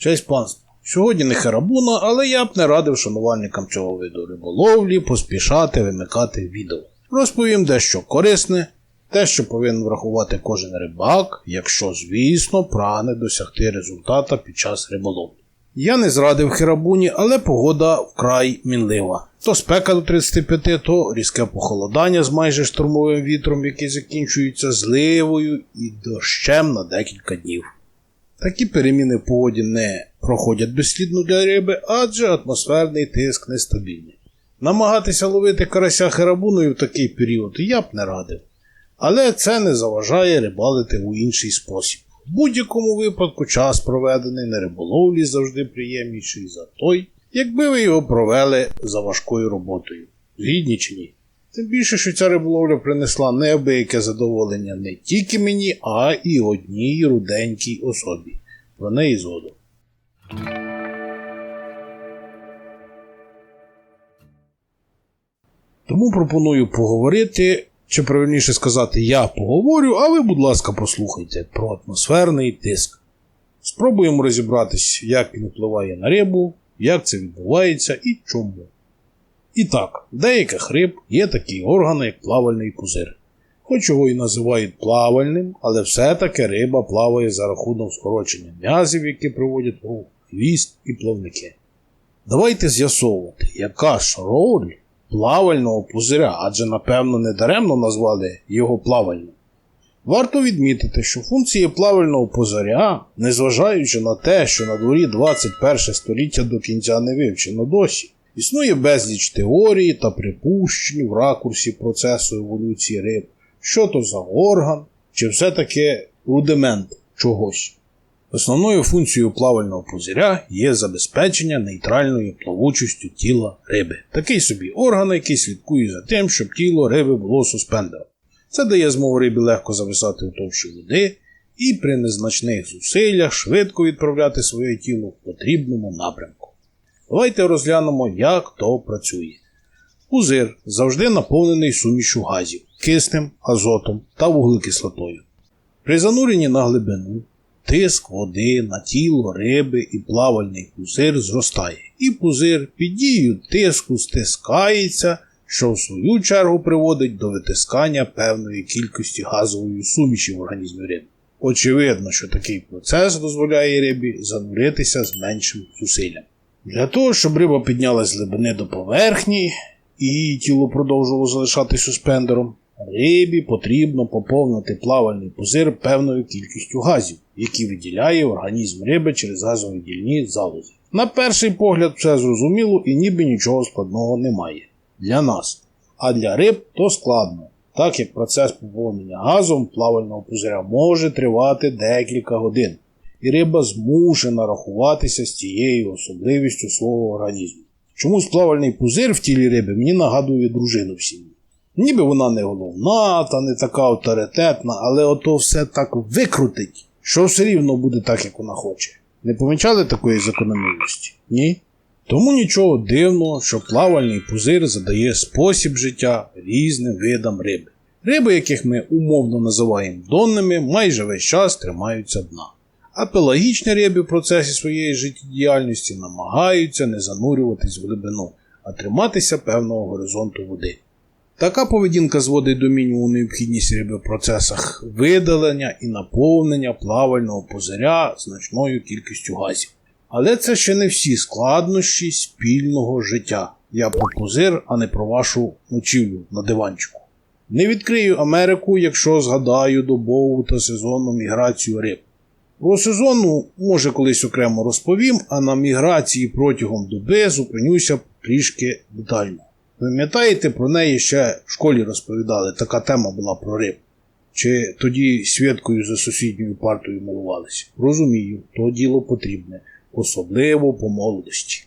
Честь панство. Сьогодні не херабуна, але я б не радив шанувальникам цього виду риболовлі поспішати вимикати відео. Розповім дещо корисне, те, що повинен врахувати кожен рибак, якщо, звісно, прагне досягти результата під час риболовлі. Я не зрадив херабуні, але погода вкрай мінлива. То спека до 35, то різке похолодання з майже штурмовим вітром, який закінчується зливою і дощем на декілька днів. Такі переміни в погоді не проходять безслідно для риби, адже атмосферний тиск нестабільний. Намагатися ловити карася херабуною в такий період я б не радив. Але це не заважає рибалити у інший спосіб. В будь-якому випадку час проведений на риболовлі завжди приємніший за той, якби ви його провели за важкою роботою. Згідні чи ні? Тим більше, що ця риболовля принесла неабияке задоволення не тільки мені, а і одній руденькій особі. Про неї згодом. Тому пропоную поговорити, чи правильніше сказати, я поговорю, а ви, будь ласка, послухайте про атмосферний тиск. Спробуємо розібратись, як він впливає на рибу, як це відбувається і чому. І так, в деяких риб є такі органи, як плавальний пузир. Хоч його і називають плавальним, але все-таки риба плаває за рахунок скорочення м'язів, які приводять рух хвіст і плавники. Давайте з'ясовувати, яка ж роль плавального пузиря, адже напевно не даремно назвали його плавальним. Варто відмітити, що функції плавального пузиря, незважаючи на те, що на дворі 21 століття до кінця не вивчено досі, існує безліч теорій та припущень в ракурсі процесу еволюції риб, що то за орган, чи все-таки рудимент чогось. Основною функцією плавального пузиря є забезпечення нейтральною плавучістю тіла риби. Такий собі орган, який слідкує за тим, щоб тіло риби було суспендове. Це дає змогу рибі легко зависати у товщі води і при незначних зусиллях швидко відправляти своє тіло в потрібному напрямку. Давайте розглянемо, як то працює. Пузир завжди наповнений сумішю газів, киснем, азотом та вуглекислотою. При зануренні на глибину тиск води на тіло риби і плавальний пузир зростає, і пузир під дією тиску стискається, що в свою чергу приводить до витискання певної кількості газової суміші в організмі риби. Очевидно, що такий процес дозволяє рибі зануритися з меншим зусиллям. Для того, щоб риба піднялась з глибини до поверхні і тіло продовжувало залишатись суспендером, рибі потрібно поповнити плавальний пузир певною кількістю газів, які виділяє організм риби через газовидільні залози. На перший погляд, все зрозуміло і ніби нічого складного немає для нас. А для риб то складно, так як процес поповнення газом плавального пузиря може тривати декілька годин, і риба змушена рахуватися з цією особливістю свого організму. Чомусь плавальний пузир в тілі риби мені нагадує дружину в сім'ї. Ніби вона не головна та не така авторитетна, але ото все так викрутить, що все рівно буде так, як вона хоче. Не помічали такої закономірності? Ні? Тому нічого дивного, що плавальний пузир задає спосіб життя різним видам риби. Риби, яких ми умовно називаємо донними, майже весь час тримаються дна. А риби в процесі своєї життєдіяльності намагаються не занурюватись в глибину, а триматися певного горизонту води. Така поведінка зводить до мінімуму необхідність риби в процесах видалення і наповнення плавального пузиря значною кількістю газів. Але це ще не всі складнощі спільного життя. Я про пузир, а не про вашу ночівлю на диванчику. Не відкрию Америку, якщо згадаю добову та сезонну міграцію риб. Про сезонну, може, колись окремо розповім, а на міграції протягом доби зупинюся трішки детально. Пам'ятаєте, про неї ще в школі розповідали, така тема була про риб. Чи тоді святкою за сусідньою партою милувалися? Розумію, то діло потрібне, особливо по молодості.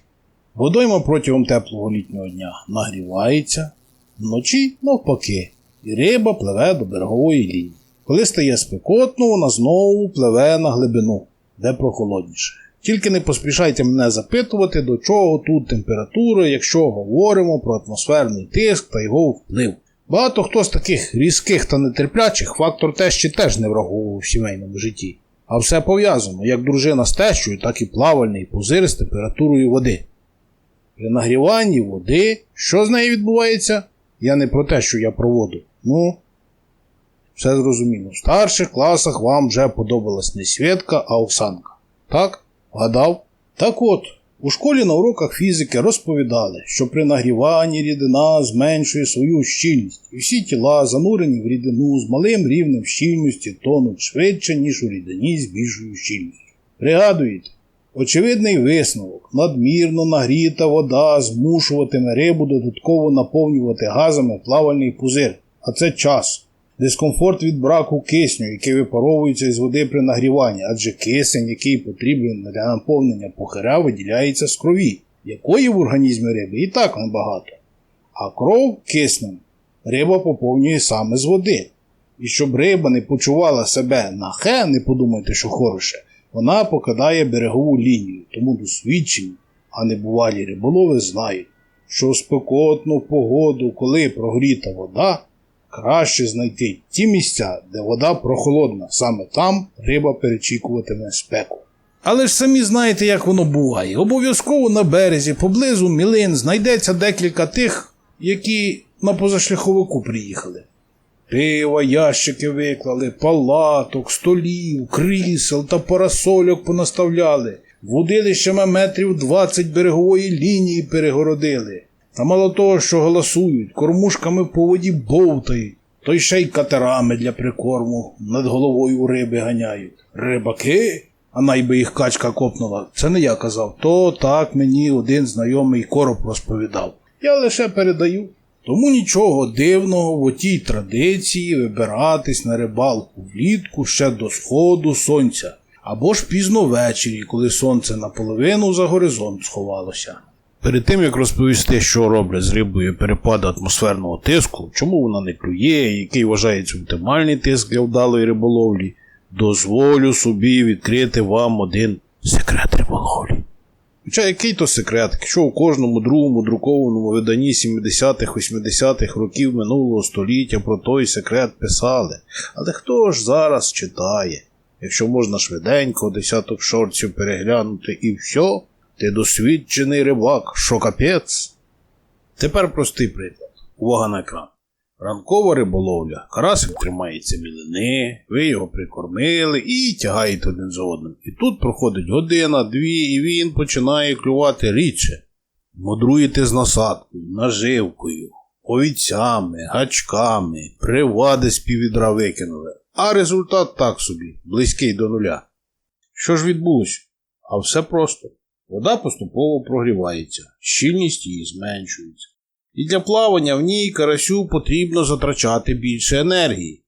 Водойма протягом теплого літнього дня нагрівається, вночі навпаки, і риба пливе до берегової лінії. Коли стає спекотно, вона знову пливе на глибину, де прохолодніше. Тільки не поспішайте мене запитувати, до чого тут температура, якщо говоримо про атмосферний тиск та його вплив. Багато хто з таких різких та нетерплячих фактор тещі теж не враховував в сімейному житті. А все пов'язано, як дружина з тещою, так і плавальний пузир з температурою води. При нагріванні води, що з нею відбувається? Я не про те, що я про воду. Ну, все зрозуміло. В старших класах вам вже подобалась не Свєтка, а Оксанка. Так? Гадав? Так от, у школі на уроках фізики розповідали, що при нагріванні рідина зменшує свою щільність, і всі тіла, занурені в рідину з малим рівнем щільності, тонуть швидше, ніж у рідині з більшою щільністю. Пригадуєте? Очевидний висновок: надмірно нагріта вода змушуватиме рибу додатково наповнювати газами плавальний пузир, а це час. Дискомфорт від браку кисню, який випаровується із води при нагріванні, адже кисень, який потрібен для наповнення пухиря, виділяється з крові, якої в організмі риби і так небагато. А кров киснем риба поповнює саме з води. І щоб риба не почувала себе нахе, не подумайте, що хороше, вона покидає берегову лінію, тому досвідчені, а не бувалі риболови знають, що спекотну погоду, коли прогріта вода, краще знайти ті місця, де вода прохолодна, саме там риба перечікуватиме спеку. Але ж самі знаєте, як воно буває. Обов'язково на березі, поблизу мілин, знайдеться декілька тих, які на позашляховику приїхали. Пива, ящики виклали, палаток, столів, крісел та парасольок понаставляли, водилищами метрів 20 берегової лінії перегородили. Та мало того, що голосують, кормушками по воді бовтають, то й ще й катерами для прикорму над головою риби ганяють. Рибаки? А найби їх качка копнула. Це не я казав, то так мені один знайомий короб розповідав. Я лише передаю. Тому нічого дивного в отій традиції вибиратись на рибалку влітку ще до сходу сонця, або ж пізно ввечері, коли сонце наполовину за горизонт сховалося. Перед тим як розповісти, що роблять з рибою перепади атмосферного тиску, чому вона не клює, який вважається оптимальний тиск для вдалої риболовлі, дозволю собі відкрити вам один секрет риболовлі. Хоча який то секрет, якщо у кожному другому друкованому виданні 70-х, 80-х років минулого століття про той секрет писали, але хто ж зараз читає? Якщо можна швиденько десяток шорців переглянути і все, ти досвідчений рибак, що капець. Тепер простий приклад. Увага на екран. Ранкова риболовля. Карасик тримається мілини, ви його прикормили і тягаєте один за одним. І тут проходить година, дві, і він починає клювати рідше. Мудруєте з насадкою, наживкою, овіцями, гачками, привади з піввідра викинули. А результат так собі, близький до нуля. Що ж відбулося? А все просто. Вода поступово прогрівається, щільність її зменшується. І для плавання в ній карасю потрібно затрачати більше енергії.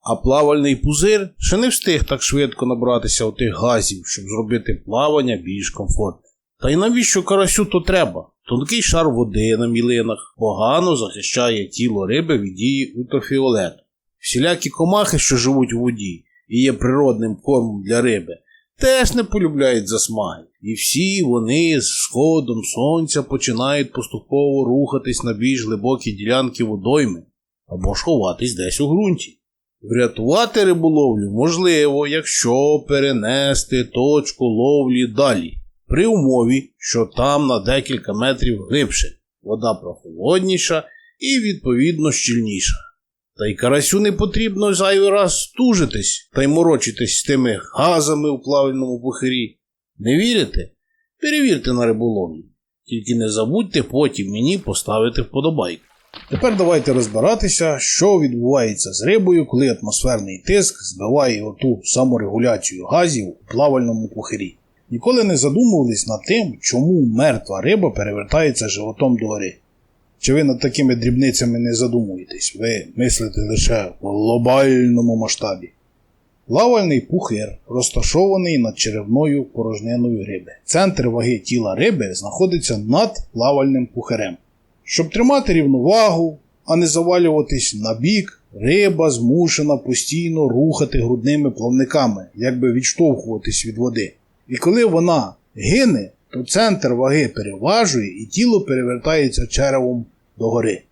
А плавальний пузир ще не встиг так швидко набратися отих газів, щоб зробити плавання більш комфортним. Та й навіщо карасю то треба? Тонкий шар води на мілинах погано захищає тіло риби від дії ультрафіолету. Всілякі комахи, що живуть у воді і є природним кормом для риби, теж не полюбляють засмаги. І всі вони з сходом сонця починають поступово рухатись на більш глибокі ділянки водойми або ж ховатись десь у ґрунті. Врятувати риболовлю можливо, якщо перенести точку ловлі далі, при умові, що там на декілька метрів глибше, вода прохолодніша і відповідно щільніша. Та й карасю не потрібно зайвий раз стужитись та й морочитись з тими газами у плавальному пухирі. Не вірите? Перевірте на риболовлі. Тільки не забудьте потім мені поставити вподобайку. Тепер давайте розбиратися, що відбувається з рибою, коли атмосферний тиск збиває оту саморегуляцію газів у плавальному пухирі. Ніколи не задумувались над тим, чому мертва риба перевертається животом догори. Чи ви над такими дрібницями не задумуєтесь, ви мислите лише в глобальному масштабі. Плавальний пухир розташований над черевною порожниною риби. Центр ваги тіла риби знаходиться над плавальним пухирем. Щоб тримати рівновагу, а не завалюватись на бік, риба змушена постійно рухати грудними плавниками, якби відштовхуватись від води. І коли вона гине, то центр ваги переважує і тіло перевертається черевом догори.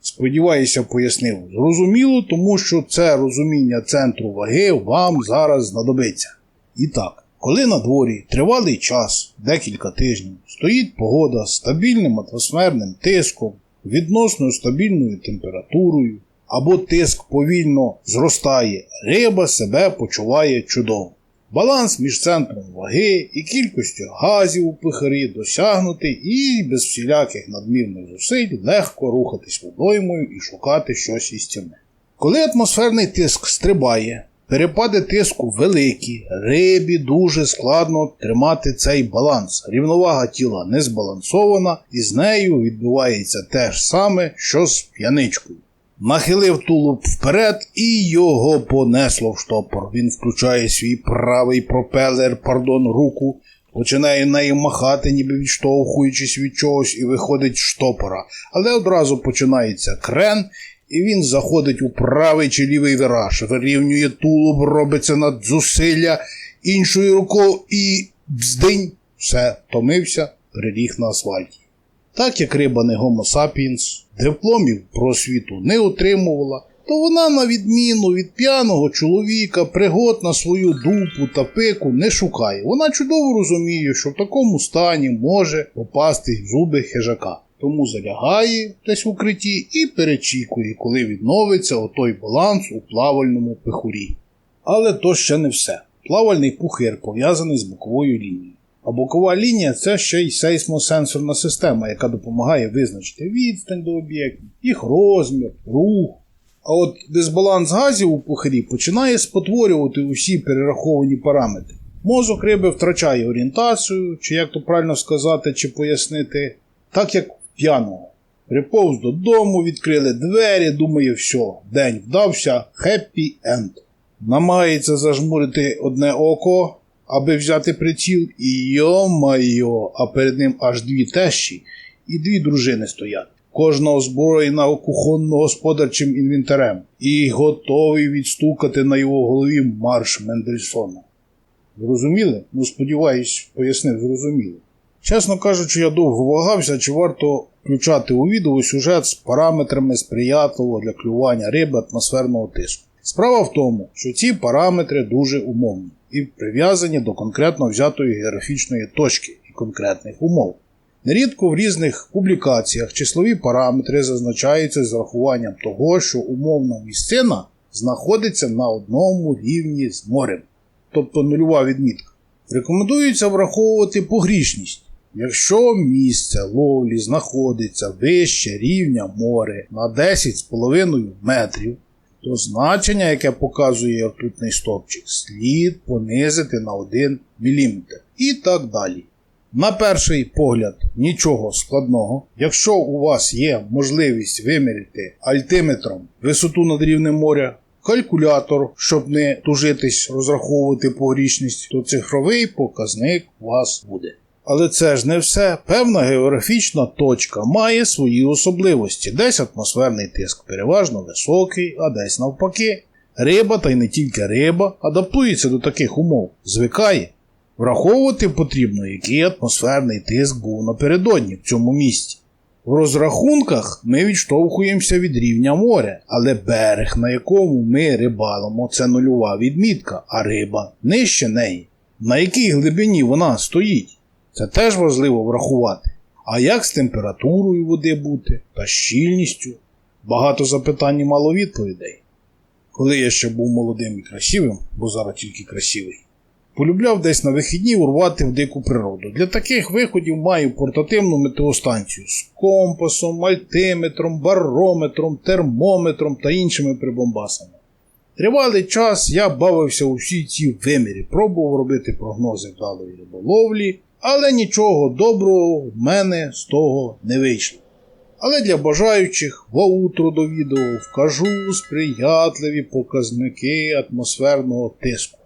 Сподіваюся, пояснив. Зрозуміло, тому що це розуміння центру ваги вам зараз знадобиться. І так, коли на дворі тривалий час, декілька тижнів, стоїть погода з стабільним атмосферним тиском, відносно стабільною температурою, або тиск повільно зростає, риба себе почуває чудово. Баланс між центром ваги і кількістю газів у пихарі досягнутий і без всіляких надмірних зусиль легко рухатись водоймою і шукати щось істинне. Коли атмосферний тиск стрибає, перепади тиску великі, рибі дуже складно тримати цей баланс. Рівновага тіла не збалансована, і з нею відбувається те ж саме, що з п'яничкою. Нахилив тулуб вперед і його понесло в штопор. Він включає свій правий пропелер, пардон, руку, починає нею махати, ніби відштовхуючись від чогось, і виходить з штопора. Але одразу починається крен, і він заходить у правий чи лівий вираж, вирівнює тулуб, робиться надзусилля іншою рукою і бздинь, все, втомився, приліг на асфальті. Так як риба не Homo sapiens, дипломів про освіту не отримувала, то вона, на відміну від п'яного чоловіка, пригод на свою дупу та пику не шукає. Вона чудово розуміє, що в такому стані може попасти в зуби хижака. Тому залягає десь в укритті і перечікує, коли відновиться отой баланс у плавальному пихурі. Але то ще не все. Плавальний пухир пов'язаний з боковою лінією. А бокова лінія це ще й сейсмосенсорна система, яка допомагає визначити відстань до об'єктів, їх розмір, рух. А от дисбаланс газів у пухирі починає спотворювати усі перераховані параметри. Мозок риби втрачає орієнтацію, чи як то правильно сказати, чи пояснити, так як п'яного. Приповз додому, відкрили двері, думає, все, день вдався, хеппі енд. Намагається зажмурити одне око, аби взяти приціл, і йо-майо, а перед ним аж дві тещі і дві дружини стоять. Кожна озброєна кухонно-господарчим інвентарем і готовий відстукати на його голові марш Мендельсона. Зрозуміли? Ну, сподіваюсь, пояснив, зрозуміло. Чесно кажучи, я довго вагався, чи варто включати у відео сюжет з параметрами сприятливого для клювання риби атмосферного тиску. Справа в тому, що ці параметри дуже умовні і прив'язані до конкретно взятої географічної точки і конкретних умов. Нерідко в різних публікаціях числові параметри зазначаються з урахуванням того, що умовна місцина знаходиться на одному рівні з морем, тобто нульова відмітка. Рекомендується враховувати погрішність. Якщо місце ловлі знаходиться вище рівня море на 10,5 метрів, то значення, яке показує ртутний стопчик, слід понизити на 1 мм і так далі. На перший погляд нічого складного. Якщо у вас є можливість виміряти альтиметром висоту над рівнем моря, калькулятор, щоб не тужитись, розраховувати погрішність, то цифровий показник у вас буде. Але це ж не все. Певна географічна точка має свої особливості. Десь атмосферний тиск переважно високий, а десь навпаки. Риба, та й не тільки риба, адаптується до таких умов, звикає. Враховувати потрібно, який атмосферний тиск був напередодні в цьому місці. В розрахунках ми відштовхуємося від рівня моря, але берег, на якому ми рибалимо, це нульова відмітка, а риба нижче неї. На якій глибині вона стоїть? Це теж важливо врахувати. А як з температурою води бути та щільністю? Багато запитань і мало відповідей. Коли я ще був молодим і красивим, бо зараз тільки красивий, полюбляв десь на вихідні урвати в дику природу. Для таких виходів маю портативну метеостанцію з компасом, альтиметром, барометром, термометром та іншими прибомбасами. Тривалий час я бавився у всі ці вимірі, пробував робити прогнози вдалої риболовлі, але нічого доброго в мене з того не вийшло. Але для бажаючих воутро до відео вкажу сприятливі показники атмосферного тиску.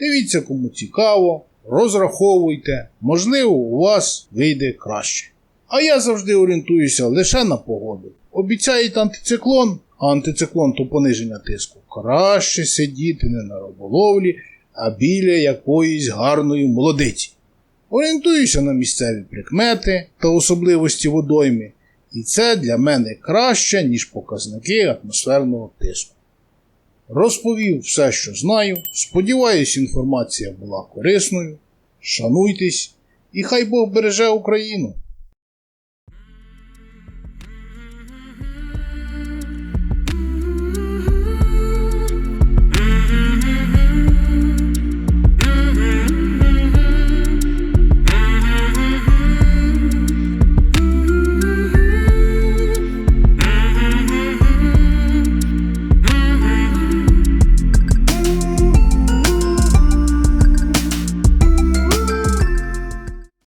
Дивіться, кому цікаво, розраховуйте, можливо, у вас вийде краще. А я завжди орієнтуюся лише на погоду. Обіцяють антициклон, а антициклон то пониження тиску. Краще сидіти не на риболовлі, а біля якоїсь гарної молодиці. Орієнтуюся на місцеві прикмети та особливості водойми, і це для мене краще, ніж показники атмосферного тиску. Розповів все, що знаю. Сподіваюсь, інформація була корисною. Шануйтесь, і хай Бог береже Україну.